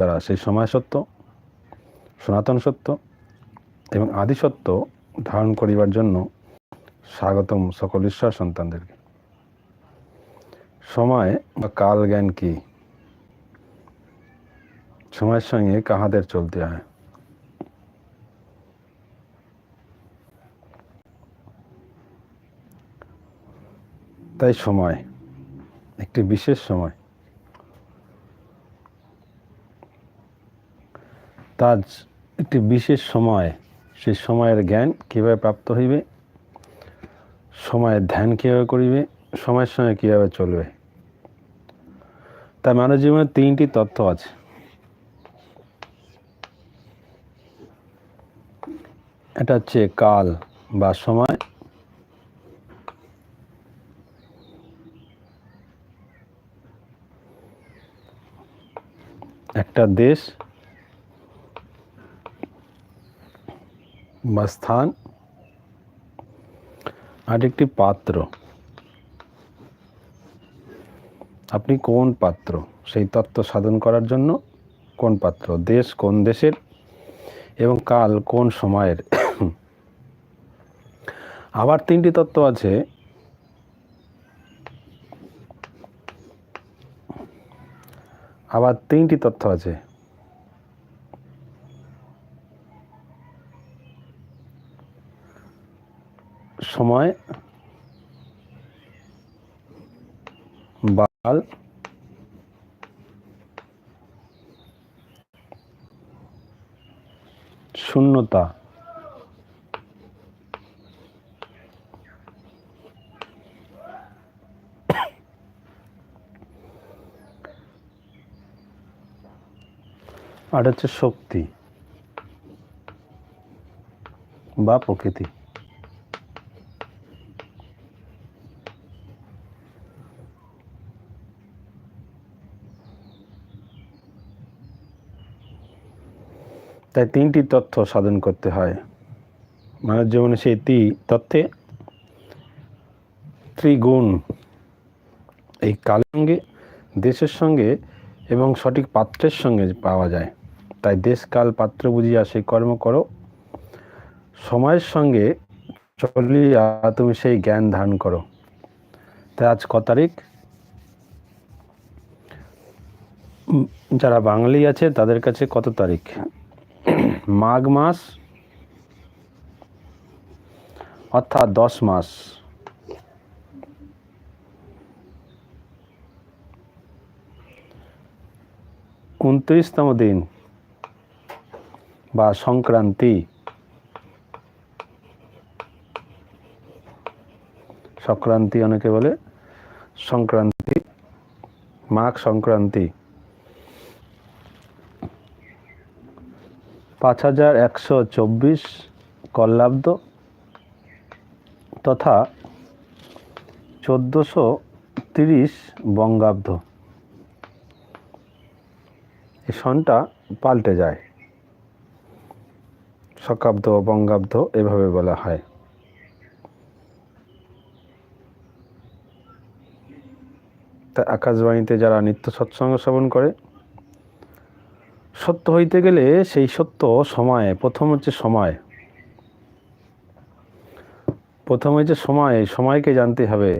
দ্বারা সেই সময় সত্য, সনাতন সত্য এবং আদি সত্য ধারণ করিবার জন্য স্বাগতম সকল ঈশ্বর সন্তানদেরকে। সময় বা কাল জ্ঞান কি? সময়ের সঙ্গে কাহাদের চলতে হয়? তাই সময়, একটি বিশেষ সময় তার একটি বিশেষ সময়। সেই সময়ের জ্ঞান কীভাবে প্রাপ্ত হইবে? সময়ের ধ্যান কীভাবে করিবে? সময়ের সঙ্গে কীভাবে চলবে? তাই মানব জীবনে তিনটি তত্ত্ব আছে। এটা হচ্ছে কাল বা সময়। একটা দেশ বা স্থান। আর একটি পাত্র। আপনি কোন পাত্র? সেই তত্ত্ব সাধন করার জন্য কোন পাত্র? দেশ কোন দেশের? এবং কাল কোন সময়ের? আবার তিনটি তত্ত্ব আছে। আবার তিনটি তথ্য আছে। সময় বাল শূন্যতা আর হচ্ছে শক্তি বা প্রকৃতি। তাই তিনটি তথ্য সাধন করতে হয়। মানব জীবনে সেই তি তথ্যে ত্রিগুণ। এই কালের সঙ্গে, দেশের সঙ্গে এবং সঠিক পাত্রের সঙ্গে পাওয়া যায়। তাই দেশ কাল পাত্র বুঝিয়া সেই কর্ম করো। সময়ের সঙ্গে চলিয়া তুমি সেই জ্ঞান ধারণ করো। তাই আজ ক তারিখ? যারা বাঙালি আছে তাদের কাছে কত তারিখ? মাঘ মাস, অর্থাৎ দশ মাস। উনত্রিশতম দিন বা সংক্রান্তি। সংক্রান্তি অনেকে বলে, সংক্রান্তি, মাঘ সংক্রান্তি। পাঁচ হাজার একশো চব্বিশ কল্লাব্দ তথা চোদ্দোশো তিরিশ বঙ্গাব্দ। এই সনটা পাল্টে যায়। শকাব্দ বঙ্গাব্দ এভাবে বলা হয়। তা আকাশবাণীতে যারা নিত্য সৎসঙ্গ শ্রবণ করে সত্য হইতে গেলে সেই সত্য সময়ে, প্রথম হচ্ছে সময়। প্রথম হচ্ছে সময়, সময়কে জানতে হবে।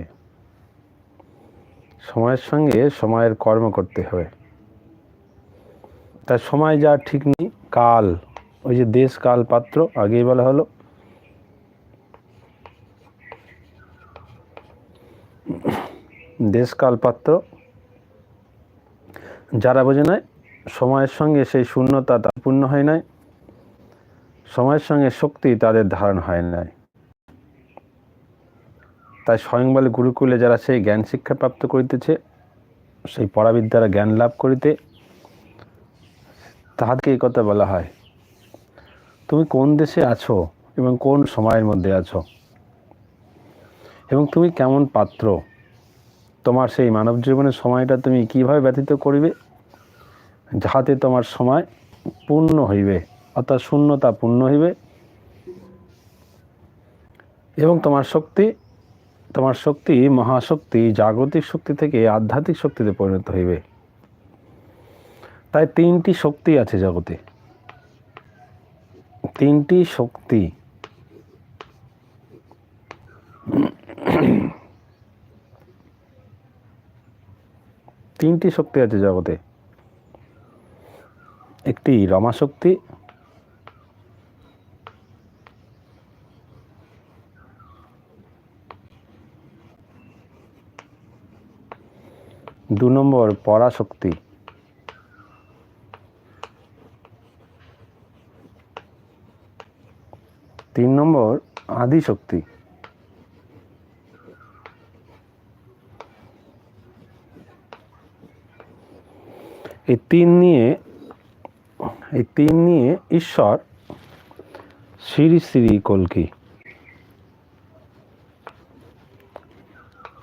সময়ের সঙ্গে সময়ের কর্ম করতে হবে। তার সময় যা ঠিক নেই, কাল, ওই যে দেশ কাল পাত্র, আগেই বলা হলো। দেশ কাল পাত্র, যারা বোঝে নাই সময়ের সঙ্গে সেই শূন্যতা পূর্ণ হয় নাই। সময়ের সঙ্গে শক্তি তাদের ধারণ হয় নাই। তাই স্বয়ংবলে গুরুকুলে যারা সেই জ্ঞান শিক্ষা প্রাপ্ত করিতেছে, সেই পরাবিদ্যারা জ্ঞান লাভ করিতে তাহাকে এই কথা বলা হয়। তুমি কোন দেশে আছো এবং কোন সময়ের মধ্যে আছো? এবং তুমি কেমন পাত্র? তোমার সেই মানব জীবনের সময়টা তুমি কীভাবে ব্যতীত করিবে? যাহাতে তোমার সময় পূর্ণ হইবে, অর্থাৎ শূন্যতা পূর্ণ হইবে। এবং তোমার শক্তি তোমার শক্তি মহাশক্তি, জাগতিক শক্তি থেকে আধ্যাত্মিক শক্তিতে পরিণত হইবে। তাই তিনটি শক্তি আছে জগতে। তিনটি শক্তি। তিনটি শক্তি আছে জগতে। একটি রমা শক্তি দু নম্বর পরাশক্তি। তিন নম্বর আদিশক্তি। এই তিন নিয়ে এই তিন নিয়ে ঈশ্বর শ্রী শ্রী কলকি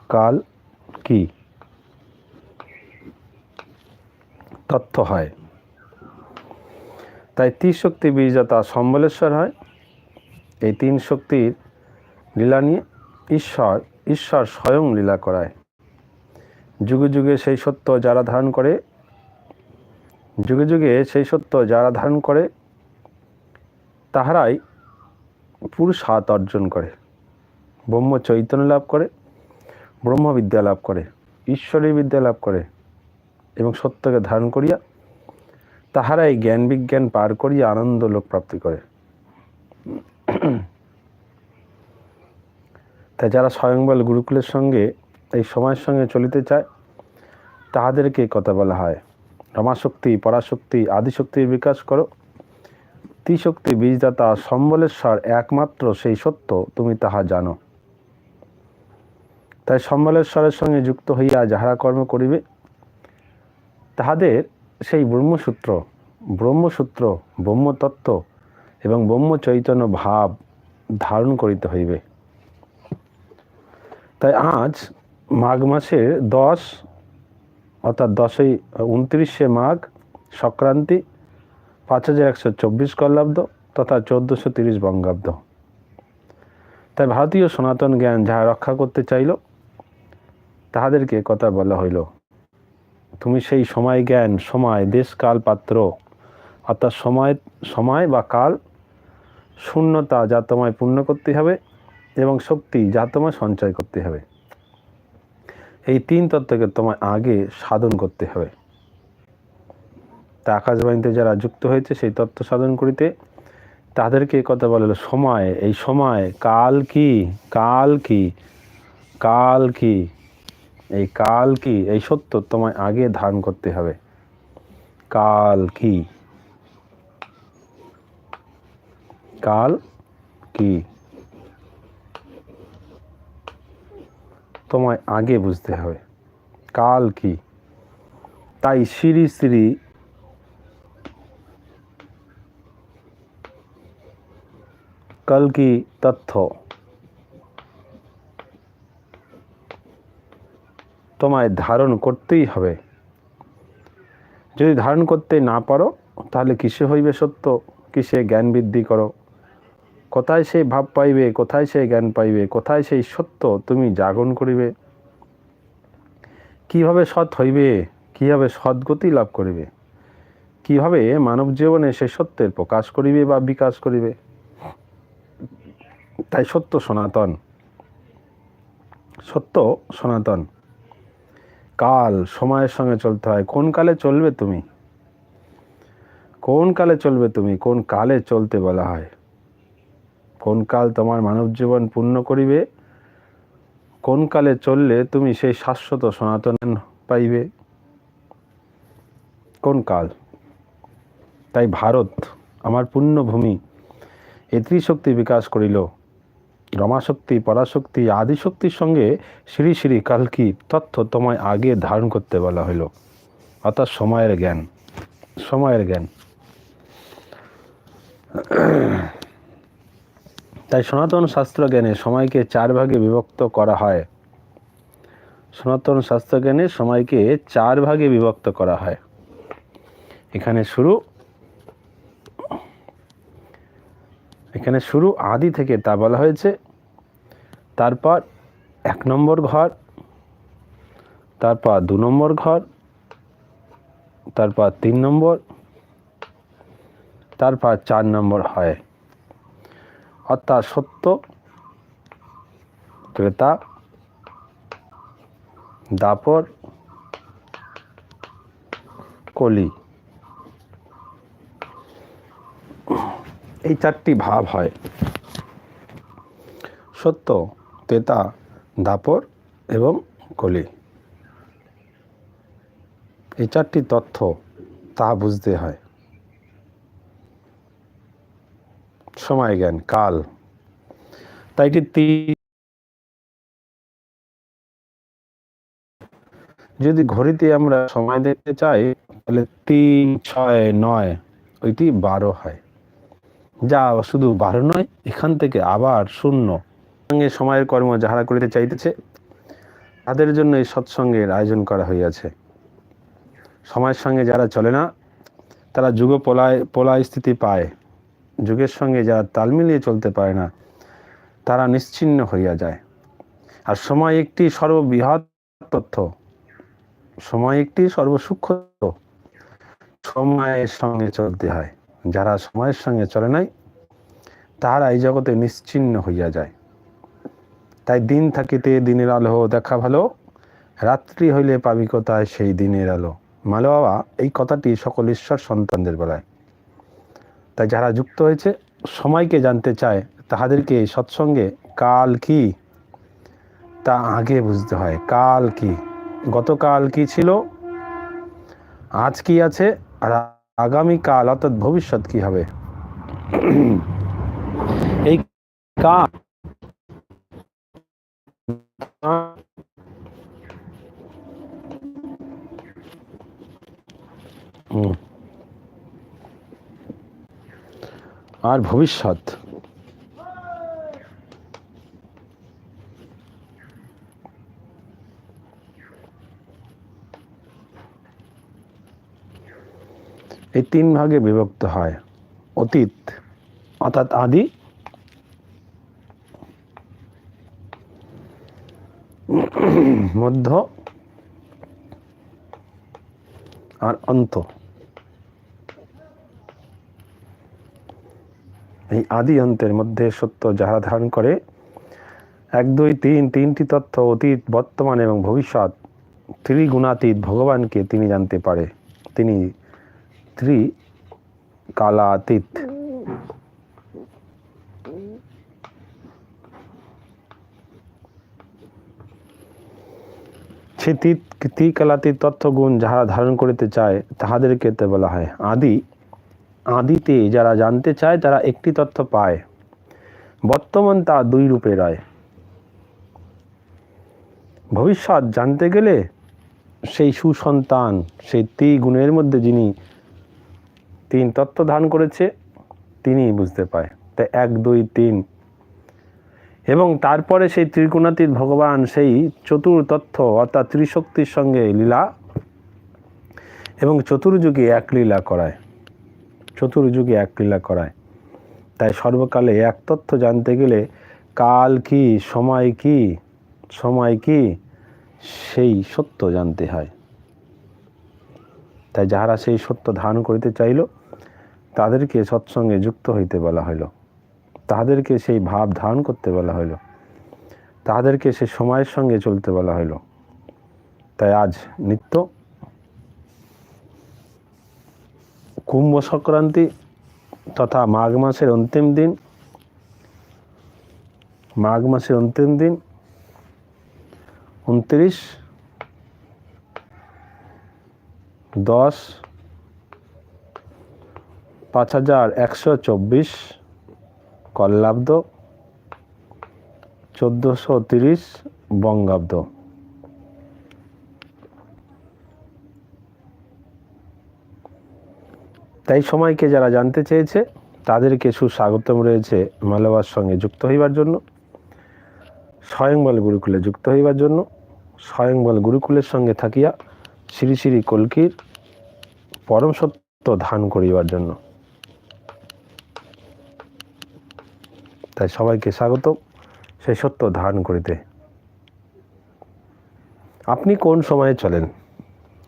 কাল কি? তথ্য হয়। তাই ত্রিশক্তি বীরজাতা সম্বলেশ্বর হয়। এই তিন শক্তির লীলা নিয়ে ঈশ্বর ঈশ্বর স্বয়ং লীলা করায়। যুগে যুগে সেই সত্য যারা ধারণ করে যুগে যুগে সেই সত্য যারা ধারণ করে, তাহারাই পুরুষাত অর্জন করে, ব্রহ্ম চৈতন্য লাভ করে ব্রহ্মবিদ্যা লাভ করে, ঈশ্বরী বিদ্যা লাভ করে এবং সত্যকে ধারণ করিয়া তাহারাই জ্ঞান বিজ্ঞান পার করিয়া আনন্দ লোক প্রাপ্তি করে। তাই যারা স্বয়ংবল গুরুকুলের সঙ্গে এই সময়ের সঙ্গে চলিতে চায়, তাহাদেরকে কথা বলা হয়। রমাশক্তি, পরাশক্তি আদিশক্তির বিকাশ করো। ত্রিশক্তি, বীজদাতা, সম্বলেশ্বর একমাত্র সেই সত্য, তুমি তাহা জানো। তাই সম্বলেশ্বরের সঙ্গে যুক্ত হইয়া যাহারা কর্ম করিবে, তাহাদের সেই ব্রহ্মসূত্র ব্রহ্মসূত্র, ব্রহ্মতত্ত্ব এবং ব্রহ্ম চৈতন্য ভাব ধারণ করিতে হইবে। তাই আজ মাঘ মাসের দশ অর্থাৎ দশই উনত্রিশে মাঘ সংক্রান্তি, পাঁচ হাজার একশো চব্বিশ কল্লাব্দ তথা চোদ্দোশো তিরিশ বঙ্গাব্দ। তাই ভারতীয় সনাতন জ্ঞান যাহা রক্ষা করতে চাইল, তাহাদেরকে কথা বলা হইল, তুমি সেই সময় জ্ঞান, সময়, দেশ, কাল, পাত্র, অর্থাৎ সময় সময় বা কাল, শূন্যতা যা তোমায় পূর্ণ করতে হবে এবং শক্তি যা তোমায় সঞ্চয় করতে হবে। এই তিন তত্ত্বকে তোমায় আগে সাধন করতে হবে। তা আকাশবাণীতে যারা যুক্ত হয়েছে, সেই তত্ত্ব সাধন করিতে তাদেরকে কথা বলে সময়, এই সময়, কাল কি কাল কি কাল কি, এই কাল কি, এই সত্য তোমায় আগে ধারণ করতে হবে। কাল কি কাল কি তোমায় আগে বুঝতে হবে। কাল কি? তাই শ্রী শ্রী কাল কি তথ্য? তোমায় ধারণ করতেই হবে। যদি ধারণ করতে না পারো, তাহলে কিসে হইবে সত্য? কিসে জ্ঞান বৃদ্ধি করো? কোথায় সেই ভাব পাইবে, কোথায় সেই জ্ঞান পাইবে, কোথায় সেই সত্য তুমি জাগরণ করিবে? কীভাবে সৎ হইবে? কীভাবে সদ্গতি লাভ করিবে? কীভাবে মানব জীবনে সে সত্যের প্রকাশ করিবে বা বিকাশ করিবে? তাই সত্য সনাতন। সত্য সনাতন। কাল সময়ের সঙ্গে চলতে হয়। কোন কালে চলবে তুমি? কোন কালে চলবে তুমি? কোন কালে চলতে বলা হয়? কোন কাল তোমার মানব জীবন পূর্ণ করিবে? কোন কালে চললে তুমি সেই শাশ্বত সনাতন পাইবে? কোন কাল? তাই ভারত আমার পুণ্যভূমি এ ত্রিশক্তি বিকাশ করিল। রমাশক্তি, পরাশক্তি, আদিশক্তির সঙ্গে শ্রী শ্রী কালকি তথ্য তোমায় আগে ধারণ করতে বলা হইল। অর্থাৎ সময়ের জ্ঞান। সময়ের জ্ঞান। তাই সনাতন শাস্ত্র জ্ঞানে সময়কে চার ভাগে বিভক্ত করা হয়। সনাতন শাস্ত্র জ্ঞানে সময়কে চার ভাগে বিভক্ত করা হয়। এখানে শুরু এখানে শুরু আদি থেকে তা বলা হয়েছে। তারপর এক নম্বর ঘর, তারপর দু নম্বর ঘর, তারপর তিন নম্বর, তারপর চার নম্বর হয়। অর্থাৎ সত্য। ক্রেতা, দাপর, কলি। এই চারটি ভাব হয়। সত্য তেতা দাপর এবং কলি। এই চারটি তথ্য তা বুঝতে হয়। সময় জ্ঞান, কাল। তাই এটি যদি ঘড়িতে আমরা সময় দেখতে চাই, তাহলে তিন, ছয়, নয়, ওইটি বারো হয়। যা শুধু বারো নয়, এখান থেকে আবার শূন্য। সঙ্গে সময়ের কর্ম যাহারা করিতে চাইতেছে, তাদের জন্য এই সৎসঙ্গের আয়োজন করা হইয়াছে। সময়ের সঙ্গে যারা চলে না, তারা যুগ পলায় পলায় স্থিতি পায়। যুগের সঙ্গে যারা তাল মিলিয়ে চলতে পারে না, তারা নিশ্চিন্ন হইয়া যায়। আর সময় একটি সর্ববৃহৎ তথ্য। সময় একটি সর্বসূক্ষ্ম সময়ের সঙ্গে চলতে হয়। যারা সময়ের সঙ্গে চলে নাই, তাহারা এই জগতে নিশ্চিন্ন হইয়া যায়। তাই দিন থাকিতে দিনের আলো দেখা ভালো, রাত্রি হইলে পাবিকতায় সেই দিনের আলো। মালো বাবা, এই কথাটি সকল ঈশ্বর সন্তানদের বেলায়। তাই যারা যুক্ত হয়েছে সময়কে জানতে চায়, তাহাদেরকে সৎসঙ্গে কাল কি? তা আগে বুঝতে হয়, কাল কি? গতকাল কি ছিল? আজ কি আছে? আর আগামীকাল অর্থাৎ ভবিষ্যৎ কি হবে? এই কাল হুম। আর ভবিষ্যৎ। এই তিন ভাগে বিভক্ত হয়। অতীত অর্থাৎ আদি। মধ্য। আর অন্ত। এই আদি অন্তের মধ্যে সত্য যাহা ধারণ করে, এক, দুই, তিন, তিনটি তথ্য অতীত, বর্তমান এবং ভবিষ্যৎ, ত্রিগুণাতীত ভগবানকে তিনি জানতে পারে। তিনি ত্রি কালাতীত সে ত্রিকালাতীত তথ্যগুণ যাহারা ধারণ করিতে চায়, তাহাদেরকে বলা হয় আদি। আদিতে যারা জানতে চায়, তারা একটি তথ্য পায়। বর্তমান তা দুই রূপে রয়। ভবিষ্যৎ জানতে গেলে সেই সুসন্তান, সেই ত্রিগুণের মধ্যে যিনি তিন তত্ত্ব ধারণ করেছে তিনি বুঝতে পায়। তাই এক, দুই, তিন। এবং তারপরে সেই ত্রিগুণাতীত ভগবান সেই চতুর তথ্য অর্থাৎ ত্রিশক্তির সঙ্গে লীলা এবং চতুর্যুগে এক লীলা করায়। চতুর্যুগে এক লীলা করায়। তাই সর্বকালে এক তথ্য জানতে গেলে কাল কি, সময় কি সময় কি, সেই সত্য জানতে হয়। তাই যাহারা সেই সত্য ধারণ করিতে চাইল তাদেরকে সৎসঙ্গে যুক্ত হইতে বলা হইল। তাহাদেরকে সেই ভাব ধারণ করতে বলা হইল। তাহাদেরকে সে সময়ের সঙ্গে চলতে বলা হইল। তাই আজ নিত্য কুম্ভ সংক্রান্তি তথা মাঘ মাসের অন্তিম দিন। মাঘ মাসের অন্তিম দিন, উনত্রিশ, দশ, পাঁচ হাজার একশো চব্বিশ কল্লাব্দ চোদ্দোশো তিরিশ, বঙ্গাব্দ। তাই সময়কে যারা জানতে চেয়েছে, তাদেরকে সুস্বাগতম রয়েছে মালবার সঙ্গে যুক্ত হইবার জন্য। স্বয়ংবল গুরুকুলে যুক্ত হইবার জন্য। স্বয়ংবল গুরুকুলের সঙ্গে থাকিয়া শ্রী শ্রী কলকির পরম সত্য ধান করিবার জন্য। তাই সবাইকে স্বাগত সেই সত্য ধান করিতে। আপনি কোন সময়ে চলেন?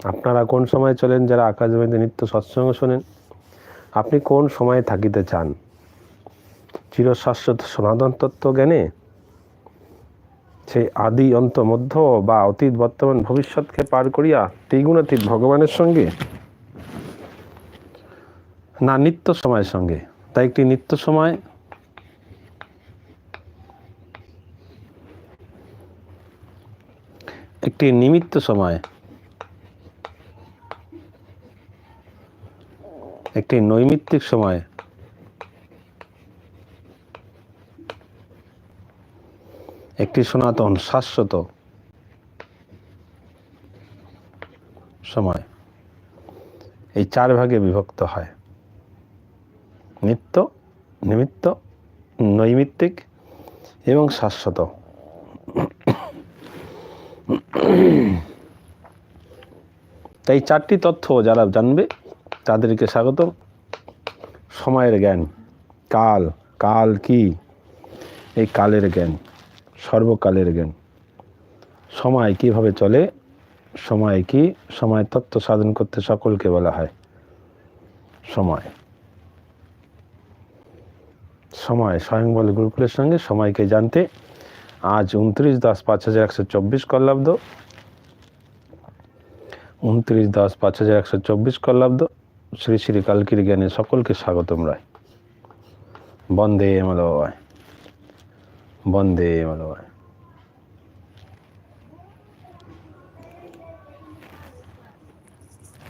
আপনারা কোন সময়ে চলেন? যারা আকাশবাণীতে নিত্য সৎসঙ্গ শোনেন আপনি কোন সময়ে থাকিতে চান? চিরশাশ্বত সনাতন তত্ত্ব জ্ঞানে? সেই আদি অন্ত মধ্য বা অতীত বর্তমান ভবিষ্যৎকে পার করিয়া ত্রিগুণাতীত ভগবানের সঙ্গে? না, নিত্য সময়ের সঙ্গে। তাই একটি নিত্য সময়? একটি নিমিত্ত সময়। একটি নৈমিত্তিক সময়। একটি সনাতন শাশ্বত সময়। এই চার ভাগে বিভক্ত হয়। নিত্য, নিমিত্ত, নৈমিত্তিক এবং শাশ্বত। তাই চারটি তথ্য যারা জানবে তাদেরকে স্বাগত। সময়ের জ্ঞান। কাল। কাল কি? এই কালের জ্ঞান, সর্বকালের জ্ঞান। সময় কীভাবে চলে? সময় কি? সময় তত্ত্ব সাধন করতে সকলকে বলা হয়। সময়। সময়। স্বয়ং বলে গুরুকুলের সঙ্গে সময়কে জানতে আজ উনত্রিশ দশ পাঁচ হাজার একশো চব্বিশ কল্লাব্দ। উনত্রিশ দশ পাঁচ হাজার একশো চব্বিশ কল্লাব্দ। শ্রী শ্রী কালকির জ্ঞানে সকলকে স্বাগতম রায়। বন্দে মালবায় বন্দে মালবায়